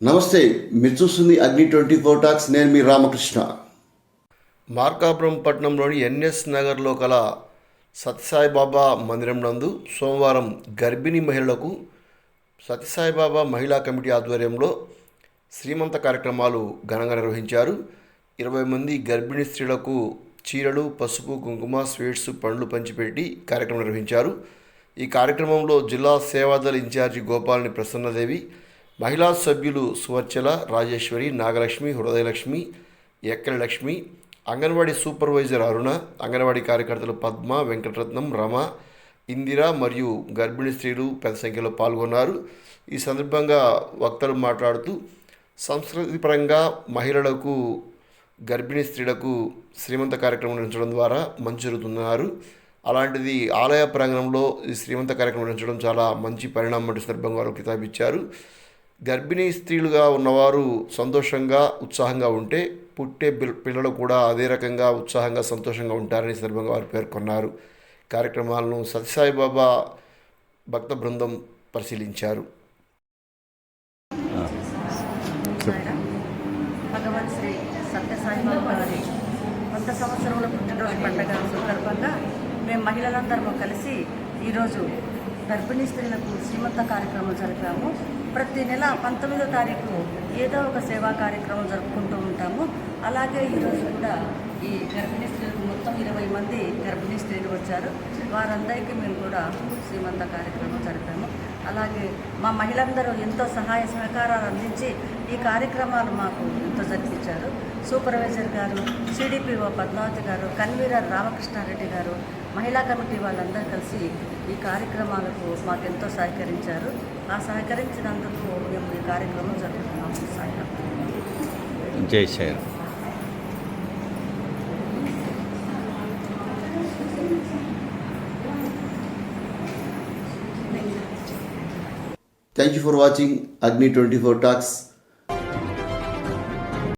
నమస్తే మీరు చూస్తుంది అగ్ని ట్వంటీ ఫోర్ టాక్స్ నేను మీ రామకృష్ణ. మార్కాపురం పట్టణంలోని ఎన్ఎస్ నగర్లో కల సత్యసాయిబాబా మందిరం నందు సోమవారం గర్భిణీ మహిళలకు సత్యసాయిబాబా మహిళా కమిటీ ఆధ్వర్యంలో శ్రీమంత కార్యక్రమాలు ఘనంగా నిర్వహించారు. ఇరవై మంది గర్భిణీ స్త్రీలకు చీరలు పసుపు కుంకుమ స్వీట్స్ పండ్లు పంచిపెట్టి కార్యక్రమం నిర్వహించారు. ఈ కార్యక్రమంలో జిల్లా సేవాదళ ఇన్ఛార్జి గోపాలని ప్రసన్నదేవి మహిళా సభ్యులు సువర్చల రాజేశ్వరి నాగలక్ష్మి హృదయలక్ష్మి ఎక్కల లక్ష్మి అంగన్వాడీ సూపర్వైజర్ అరుణ అంగన్వాడీ కార్యకర్తలు పద్మ వెంకటరత్నం రమ ఇందిర మరియు గర్భిణీ స్త్రీలు పెద్ద సంఖ్యలో పాల్గొన్నారు. ఈ సందర్భంగా వక్తలు మాట్లాడుతూ సంస్కృతిపరంగా మహిళలకు గర్భిణీ స్త్రీలకు శ్రీమంత కార్యక్రమం నిర్వహించడం ద్వారా మంచి జరుగుతున్నారు. అలాంటిది ఆలయ ప్రాంగణంలో ఈ శ్రీమంత కార్యక్రమం నిర్వహించడం చాలా మంచి పరిణామం సందర్భంగా వారు కితాబిచ్చారు. గర్భిణీ స్త్రీలుగా ఉన్నవారు సంతోషంగా ఉత్సాహంగా ఉంటే పుట్టే పిల్లలు కూడా అదే రకంగా ఉత్సాహంగా సంతోషంగా ఉంటారని సందర్భంగా వారు పేర్కొన్నారు. కార్యక్రమాలను సత్యసాయిబాబా భక్త బృందం పరిశీలించారు. భగవాన్ శ్రీ సత్యసాయిబాబా గారి కొత్త సంవత్సరంలో పుట్టినరోజు పండుగ సందర్భంగా మేము మహిళలందరము కలిసి ఈరోజు గర్భిణీ స్త్రీలకు శ్రీమంత కార్యక్రమం జరిపాము. ప్రతి నెల పంతొమ్మిదో తారీఖు ఏదో ఒక సేవా కార్యక్రమం జరుపుకుంటూ ఉంటాము. అలాగే ఈరోజు కూడా ఈ గర్భిణీ స్త్రీలకు మొత్తం ఇరవై మంది గర్భిణీ స్త్రీలు వచ్చారు. వారందరికీ మేము కూడా శ్రీమంత కార్యక్రమం జరిపాము. అలాగే మా మహిళలందరూ ఎంతో సహాయ సహకారాలు అందించి ఈ కార్యక్రమాలు మాకు ఎంతో జరిపించారు. సూపర్వైజర్ గారు సిడిపిఓ పద్మావతి గారు కన్వీనర్ రామకృష్ణారెడ్డి గారు మహిళా కమిటీ వాళ్ళందరూ కలిసి ఈ కార్యక్రమాలకు మాకు ఎంతో సహకరించారు. ఆ సహకరించినందుకు మేము ఈ కార్యక్రమం జరుపుతున్నాము సాయిరామ్ జై Shriram. Thank you for watching Agni twenty four talks